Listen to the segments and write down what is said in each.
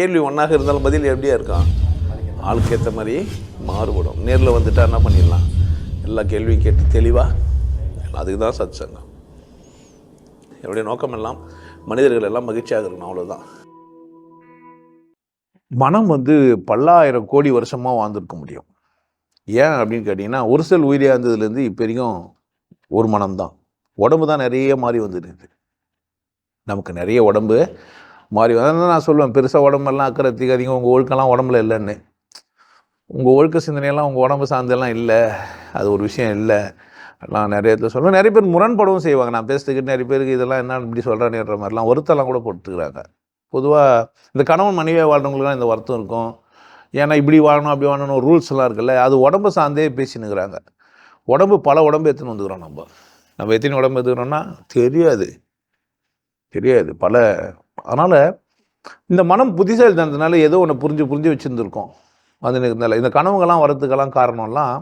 கேள்வி ஒன்றாக இருந்தாலும் பதில் எப்படியா இருக்கான் ஆளுக்கு ஏற்ற மாதிரி மாறுபடும். நேரில் வந்துட்டா என்ன பண்ணிடலாம்? எல்லா கேள்வியும் கேட்டு தெளிவாக அதுக்கு தான் சத் சங்கம் என்னுடைய நோக்கம் எல்லாம் மனிதர்கள் எல்லாம் மகிழ்ச்சியாக இருக்கணும் அவ்வளோதான் மனம் வந்து பல்லாயிரம் கோடி வருஷமாக வாழ்ந்துருக்க முடியும். ஏன் அப்படின்னு கேட்டிங்கன்னா ஒரு செல் உயிரியாக இருந்ததுலேருந்து இப்போ வரைக்கும் ஒரு மனம்தான். உடம்பு தான் நிறைய மாறி வந்துடுது நமக்கு நிறைய உடம்பு மாறி அதான் நான் சொல்லுவேன். பெருசாக உடம்பெல்லாம் அக்கறை அதிகம். உங்கள் ஒழுக்கெல்லாம் உடம்புல இல்லைன்னு. உங்கள் ஒழுக்க சிந்தனையெல்லாம் உங்கள் உடம்பு சார்ந்தெல்லாம் இல்லை. அது ஒரு விஷயம் இல்லை. எல்லாம் நிறைய இடத்துல சொல்லுவேன். நிறைய பேர் முரண்படவும் செய்வாங்க. நான் பேசுறதுக்கிட்டு நிறைய பேருக்கு இதெல்லாம் என்ன இப்படி சொல்கிறேன்ற மாதிரிலாம் வருத்தெல்லாம் கூட போட்டுக்கிறாங்க. பொதுவாக இந்த கணவன் மனைவியாக வாழ்றவங்களுக்குலாம் இந்த வருத்தம் இருக்கும். ஏன்னா இப்படி வாழணும் அப்படி வாழணும் ரூல்ஸ்லாம் இருக்குல்ல. அது உடம்பு சார்ந்தே பேசினுக்கிறாங்க. உடம்பு பல உடம்பு எடுத்துன்னு வந்துக்கிறோம் நம்ம. நம்ம எத்தனை உடம்பு எடுத்துக்கிறோம்னா தெரியாது. தெரியாது. பல அதனால் இந்த மனம் புத்திசாலித்தனத்தினால ஏதோ ஒன்று புரிஞ்சு புரிஞ்சு வச்சுருந்துருக்கோம். அது இருந்தால இந்த கனவுகள்லாம் வரத்துக்கெல்லாம் காரணம்லாம்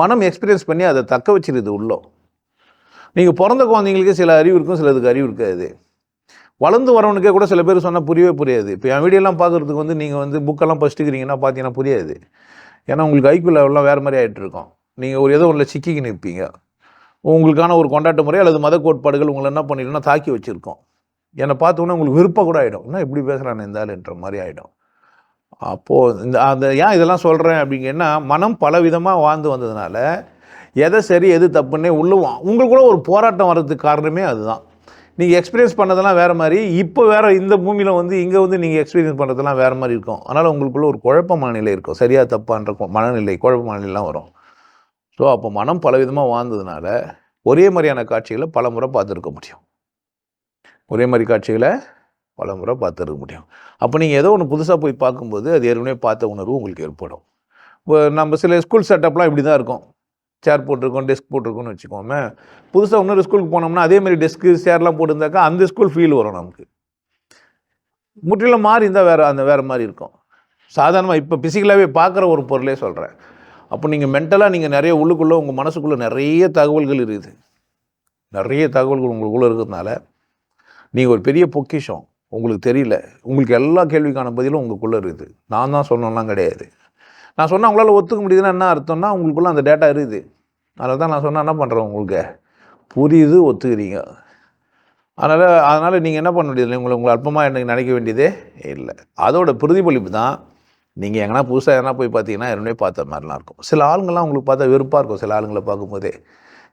மனம் எக்ஸ்பீரியன்ஸ் பண்ணி அதை தக்க வச்சிருது உள்ளோ. நீங்கள் பிறந்த குழந்தைங்களுக்கு சில அறிவு இருக்கும் சிலதுக்கு அறிவு இருக்காது. வளர்ந்து வரவனுக்கே கூட சில பேர் சொன்னால் புரியவே புரியாது. இப்போ என் வீடியோலாம் பார்க்குறதுக்கு வந்து நீங்கள் வந்து புக்கெல்லாம் படிச்சுக்கிறீங்கன்னா பார்த்தீங்கன்னா புரியாது. ஏன்னா உங்களுக்கு ஐக்கியூ லெவல்லாம் வேறு மாதிரி ஆகிட்டு இருக்கும். நீங்கள் ஒரு ஏதோ ஒன்றில் சிக்கிக்கு நிற்பீங்க உங்களுக்கான ஒரு கொண்டாட்ட முறை அல்லது மத கோட்பாடுகள் உங்களை என்ன பண்ணிடும்னா தாக்கி வச்சுருக்கோம். என்னை பார்த்தோன்னே உங்களுக்கு விருப்பம் கூட ஆகிடும் என்ன இப்படி பேசுகிறான் இந்த ஆளுன்ற மாதிரி ஆகிடும் அப்போது இந்த அந்த ஏன் இதெல்லாம் சொல்கிறேன் அப்படிங்கன்னா மனம் பல விதமாக வாழ்ந்து வந்ததுனால எதை சரி எது தப்புன்னே உள்ள வா- உங்களுக்குள்ள ஒரு போராட்டம் வர்றதுக்கு காரணமே அதுதான். நீங்கள் எக்ஸ்பீரியன்ஸ் பண்ணதெல்லாம் வேறு மாதிரி இப்போ வேறு இந்த பூமியில் வந்து இங்கே வந்து நீங்கள் எக்ஸ்பீரியன்ஸ் பண்ணுறதெல்லாம் வேறு மாதிரி இருக்கும். அதனால் உங்களுக்குள்ள ஒரு குழப்ப மனநிலை இருக்கும். சரியாக தப்பான்ற மனநிலை குழப்ப மனநிலைலாம் வரும். ஸோ அப்போ மனம் பல விதமாக வாழ்ந்ததுனால ஒரே மாதிரியான காட்சிகளை பல முறை பார்த்துருக்க முடியும். ஒரே மாதிரி காட்சிகளை பல முறை பார்த்துருக்க முடியும். அப்போ நீங்கள் ஏதோ ஒன்று புதுசாக போய் பார்க்கும்போது அது ஏற்கனவே பார்த்த உணர்வு உங்களுக்கு ஏற்படும். இப்போ நம்ம சில ஸ்கூல் செட்டப்லாம் இப்படி தான் இருக்கும். சேர் போட்டிருக்கோம் டெஸ்க் போட்டிருக்கோம்னு வச்சுக்கோமே. புதுசாக இன்னொரு ஸ்கூலுக்கு போனோம்னா அதே மாதிரி டெஸ்க்கு சேர்லாம் போட்டிருந்தாக்கா அந்த ஸ்கூல் ஃபீல் வரும் நமக்கு. முற்றிலும் மாறி இருந்தால் வேறு அந்த வேறு மாதிரி இருக்கும். சாதாரணமாக இப்போ பிசிக்கலாகவே பார்க்குற ஒரு பொருளே சொல்கிறேன் அப்போ நீங்கள் மென்டலாக நீங்கள் நிறைய உள்ளுக்குள்ளே உங்கள் மனசுக்குள்ளே நிறைய தகவல்கள் இருக்குது. நிறைய தகவல்கள் உங்களுக்குள்ளே இருக்கிறதுனால நீங்கள் ஒரு பெரிய பொக்கிஷம். உங்களுக்கு தெரியல. உங்களுக்கு எல்லா கேள்விக்கான பதிலும் உங்களுக்குள்ளே இருக்குது. நான் தான் சொன்னோம்லாம் கிடையாது. நான் சொன்னால் உங்களால் ஒத்துக்க முடியுதுன்னா என்ன அர்த்தம்னா உங்களுக்குள்ளே அந்த டேட்டா இருக்குது. அதனால தான் நான் சொன்னால் என்ன பண்ணுறேன் உங்களுக்கு? புரியுது ஒத்துக்கிறீங்க. அதனால் அதனால் நீங்கள் என்ன பண்ண வேண்டியது உங்களை உங்களை அற்பமாக எனக்கு நினைக்க வேண்டியதே இல்லை. அதோட பிரதிபலிப்பு தான் நீங்கள் எங்கன்னா புதுசாக எதனா போய் பார்த்தீங்கன்னா ஏற்கனவே பார்த்த மாதிரிலாம் இருக்கும். சில ஆளுங்கள்லாம் உங்களுக்கு பார்த்தா வெறுப்பாக இருக்கும். சில ஆளுங்களை பார்க்கும்போதே.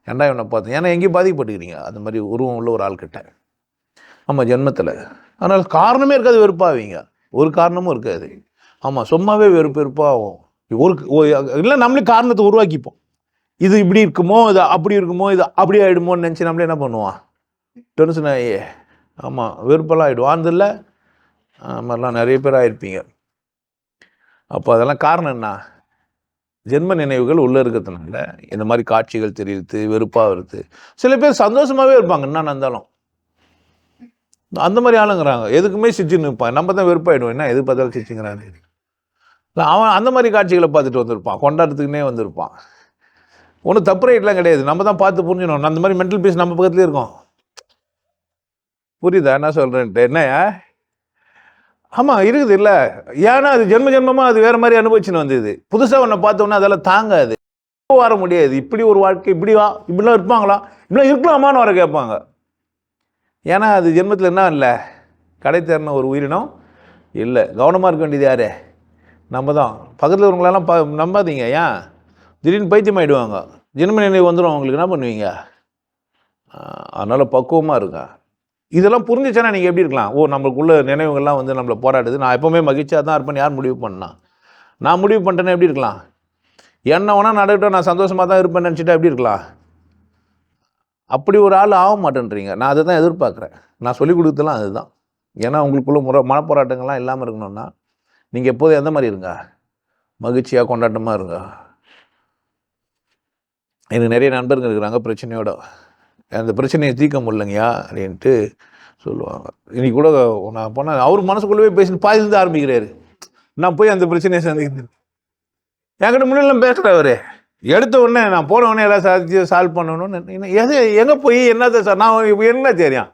ஏன்டா இவனை பார்த்தேன்? ஏன்னா எங்கேயும் பாதிக்கப்பட்டுக்கிறீங்க. அந்த மாதிரி உருவம் உள்ள ஒரு ஆள்கிட்ட. ஆமாம் ஜென்மத்தில். அதனால் காரணமே இருக்காது வெறுப்பாவீங்க. ஒரு காரணமும் இருக்காது. ஆமாம் சும்மாவே வெறுப்பு வெறுப்பாகும். ஒரு இல்லை நம்மளே காரணத்தை உருவாக்கிப்போம். இது இப்படி இருக்குமோ இது அப்படி இருக்குமோ இது அப்படி ஆகிடுமோன்னு நினச்சி நம்மளே என்ன பண்ணுவான் டென்ஷன் ஆகியே ஆமாம் வெறுப்பெல்லாம் ஆகிடும் ஆனதில்ல மாதிரிலாம் நிறைய பேர் ஆகிருப்பீங்க அப்போ அதெல்லாம் காரணம் என்ன? ஜென்ம நினைவுகள் உள்ளே இருக்கிறதுனால இந்த மாதிரி காட்சிகள் தெரியுது வெறுப்பாக வருது. சில பேர் சந்தோஷமாகவே இருப்பாங்க என்ன இருந்தாலும் அந்த மாதிரி ஆளுங்கிறாங்க. எதுக்குமே சிச்சின்னு இருப்பான் நம்ம தான் வெறுப்பாயிடுவோம். என்ன எது பார்த்தாலும் சிச்சிங்கிறான் இல்லை அவன் அந்த மாதிரி காட்சிகளை பார்த்துட்டு வந்திருப்பான். கொண்டாடுறதுக்குனே வந்திருப்பான். ஒன்றும் தப்பு ரைட்லாம் கிடையாது. நம்ம தான் பார்த்து புரிஞ்சிடணும் அந்த மாதிரி மென்டல் பீஸ் நம்ம பக்கத்துலேயே இருக்கோம். புரியுதா? என்ன சொல்கிறேன்ட்டு என்னையா ஆமாம் இருக்குது. இல்லை. ஏன்னா அது ஜென்ம ஜென்மமாக அது வேறு மாதிரி அனுபவிச்சுன்னு வந்தது. புதுசாக ஒன்றை பார்த்தோன்னா அதெல்லாம் தாங்காது. வர முடியாது. இப்படி ஒரு வாழ்க்கை இப்படி வா இப்படிலாம் இருப்பாங்களா? இப்படிலாம் இருக்கலாமான்னு வர கேட்பாங்க. ஏன்னா அது ஜென்மத்தில் என்ன இல்லை? கடை தேர்ன ஒரு உயிரினம் இல்லை. கவனமாக இருக்க வேண்டியது யார்? நம்ம தான். பக்கத்தில் இருக்கிறவங்களெல்லாம் ப நம்பாதீங்க. ஏன்? திடீர்னு பைத்தியம் ஆயிடுவாங்க. ஜென்ம நினைவு வந்துடும் அவங்களுக்கு என்ன பண்ணுவீங்க? அதனால் பக்குவமாக இருங்க. இதெல்லாம் புரிஞ்சிச்சுன்னா நீங்கள் எப்படி இருக்கலாம்? ஓ நம்மளுக்குள்ள நினைவுகள்லாம் வந்து நம்மளை போராடுது. நான் எப்போவுமே மகிழ்ச்சியாக தான் இருப்பேன் யார் முடிவு பண்ணா? நான் முடிவு பண்ணிட்டேன்னா எப்படி இருக்கலாம்? என்ன வேணால் நடக்கட்டும். நான் சந்தோஷமாக தான் இருப்பேன்னு நினச்சிட்டா எப்படி இருக்கலாம்? அப்படி ஒரு ஆள் ஆக மாட்டேன்றீங்க. நான் அதை தான் எதிர்பார்க்குறேன். நான் சொல்லிக் கொடுத்தலாம் அதுதான். ஏன்னா உங்களுக்குள்ள முறை மனப்போராட்டங்கள்லாம் இல்லாமல் இருக்கணும்னா நீங்கள் எப்போதும் எந்த மாதிரி இருங்க? மகிழ்ச்சியாக கொண்டாட்டமாக இருங்க. எனக்கு நிறைய நண்பர்கள் இருக்கிறாங்க பிரச்சனையோட. அந்த பிரச்சனையை தீர்க்க முடியலங்கய்யா அப்படின்ட்டு சொல்லுவாங்க. இன்னைக்கு கூட நான் போனால் அவர் மனசுக்குள்ளவே பேசி பாதிலிருந்து ஆரம்பிக்கிறாரு. நான் போய் அந்த பிரச்சனையை சந்திக்கிறேன். என்கிட்ட முன்னெல்லாம் பேசுகிறேன் அவர். எடுத்த உடனே நான் போன உடனே எல்லாம் சாதிச்சு சால்வ் பண்ணணும்னு எது எங்கே போய் என்னத்தை சார் நான் இப்போ என்ன தெரியும்?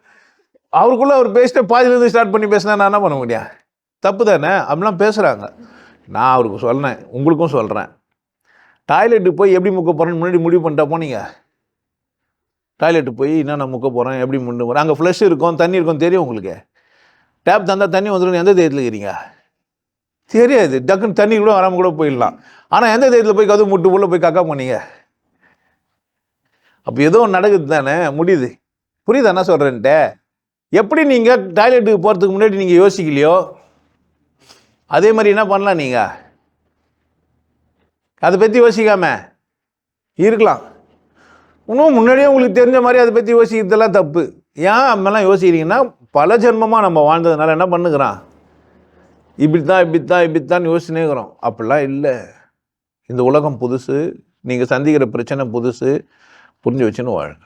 அவருக்குள்ள அவர் பேசிட்டு பாதியிலேருந்து ஸ்டார்ட் பண்ணி பேசினா நான் என்ன பண்ண முடியும்? தப்பு தானே? அப்படிலாம் பேசுகிறாங்க நான் அவருக்கு சொன்னேன் உங்களுக்கும் சொல்கிறேன் டாய்லெட்டு போய் எப்படி முக்க போகிறேன்னு முன்னாடி முடிவு பண்ணிட்டா போனீங்க? டாய்லெட்டு போய் என்னென்ன முக்க போகிறேன் எப்படி முன்னு போகிறேன் அங்கே ஃப்ளஷ் இருக்கும் தண்ணி இருக்கும் தெரியும் உங்களுக்கு? டேப் தந்தால் தண்ணி வந்துடும் எந்த தைரியத்தில் இருக்கிறீங்க தெரியாது. டக்குன்னு தண்ணி கூட வராமல் கூட போயிடலாம். ஆனால் எந்த தைரியத்தில் போய் கதவு முட்டு உள்ளே போய் காக்கா போனீங்க? அப்போ ஏதோ ஒன்று நடக்குது தானே? முடியுது. புரியுது என்ன சொல்கிறேன்ட்டு எப்படி நீங்கள் டாய்லெட்டுக்கு போகிறதுக்கு முன்னாடி நீங்கள் யோசிக்கலையோ? அதே மாதிரி என்ன பண்ணலாம் நீங்கள் அதை பற்றி யோசிக்காம இருக்கலாம். இன்னும் முன்னாடியே உங்களுக்கு தெரிஞ்ச மாதிரி அதை பற்றி யோசிக்கிறதெல்லாம் தப்பு. ஏன் அம்மெல்லாம் யோசிக்கிறீங்கன்னா பல ஜென்மமாக நம்ம வாழ்ந்ததுனால என்ன பண்ணுக்கிறான் இப்படி தான் இப்படி தான் இப்படி தான் யோசிச்சுனே அப்படிலாம் இல்லை. இந்த உலகம் புதுசு நீங்கள் சந்திக்கிற பிரச்சனை புதுசு புரிஞ்சு வச்சுன்னு வாழுங்க